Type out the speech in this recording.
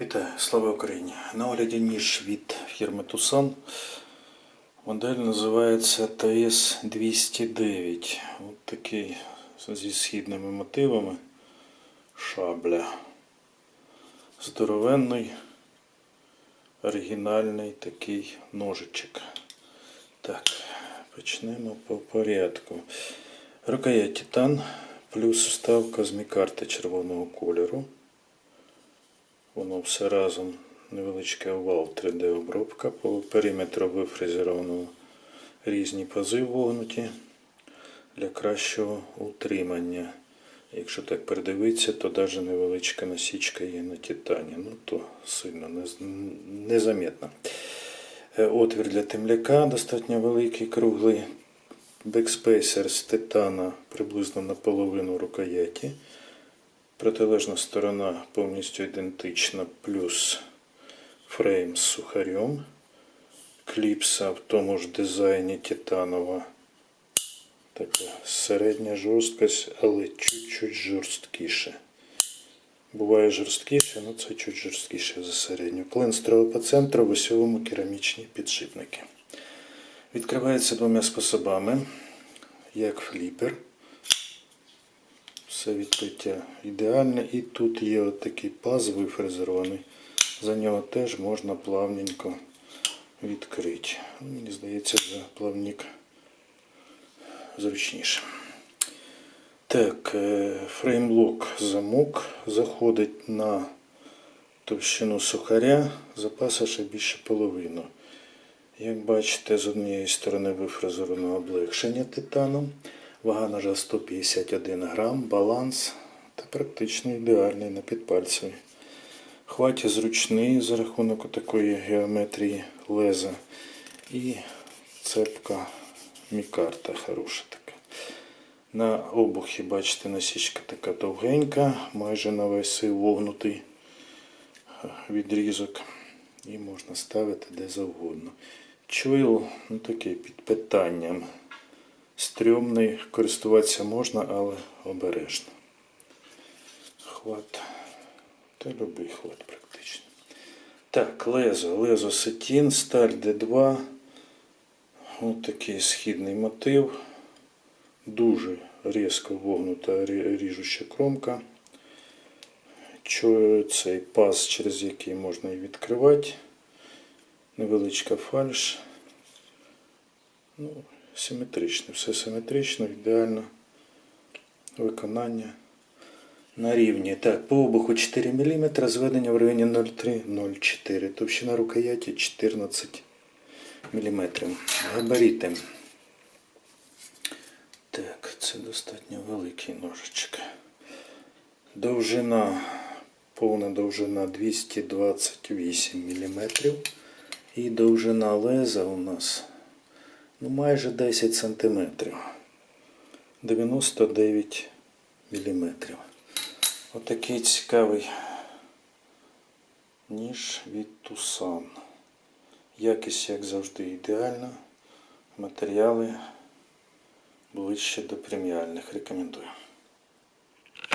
Вітаю, слава Україні! На огляді ніж від фірми Tucson. Модель називається TS209. От такий зі східними мотивами. Шабля. Здоровенний, оригінальний такий ножичок. Так, почнемо по порядку. Рукоять титан плюс вставка з мікарти червоного кольору. Воно все разом невеличкий овал 3D обробка по периметру вифрезеровано різні пази вогнуті для кращого утримання. Якщо так придивитися, то навіть невеличка насічка є на титані. Ну то сильно нез- незаметно. Е, Отвір для темляка достатньо великий, круглий. Бекспейсер з титана приблизно наполовину рукояті. Протилежна сторона повністю ідентична, плюс фрейм з сухарем. Кліпса в тому ж дизайні титанова. Така середня жорсткость, але чуть-чуть жорсткіше. Буває жорсткіше, але це чуть жорсткіше за середню. Строго по центру, в осьовому керамічні підшипники. Відкривається двома способами, як фліпер. Все відкриття ідеальне. І тут є от такий паз вифрезерований. За нього теж можна плавненько відкрити. Мені здається, за плавник зручніше. Так, е, фреймлок замок заходить на товщину сухаря, запаса ще більше половину. Як бачите, з однієї сторони вифрезеровано облегшення титану, вага ножа 151 грам, баланс та практично ідеальний на підпальцеві. Хваті зручний за рахунок такої геометрії леза. І цепка мікарта хороша така. На обухі, бачите, насічка така довгенька, майже на весь вогнутий відрізок. І можна ставити де завгодно. Чуйл ну, такий під питанням. Стрьомний, користуватися можна, але обережно. Хват. Та любий хват практично. Так, лезо. Лезо сетін, сталь D2. Ось такий східний мотив. Дуже різко вогнута рі- ріжуща кромка. Цей паз, через який можна і відкривати. Невеличка фальш. Ну, симетрично, все симетрично, ідеально. Виконання на рівні. Так, по обуху 4 мм, зведення в районі 0,3-0,4. Товщина рукояті 14 мм. Габаріти. Так, це достатньо великий ножичок. Довжина, повна довжина 228 мм. І довжина леза у нас ну, майже 10 см. 99 мм. Отакий цікавий ніж від Тусан. Якість, як завжди, ідеальна. Матеріали ближче до преміальних. Рекомендую.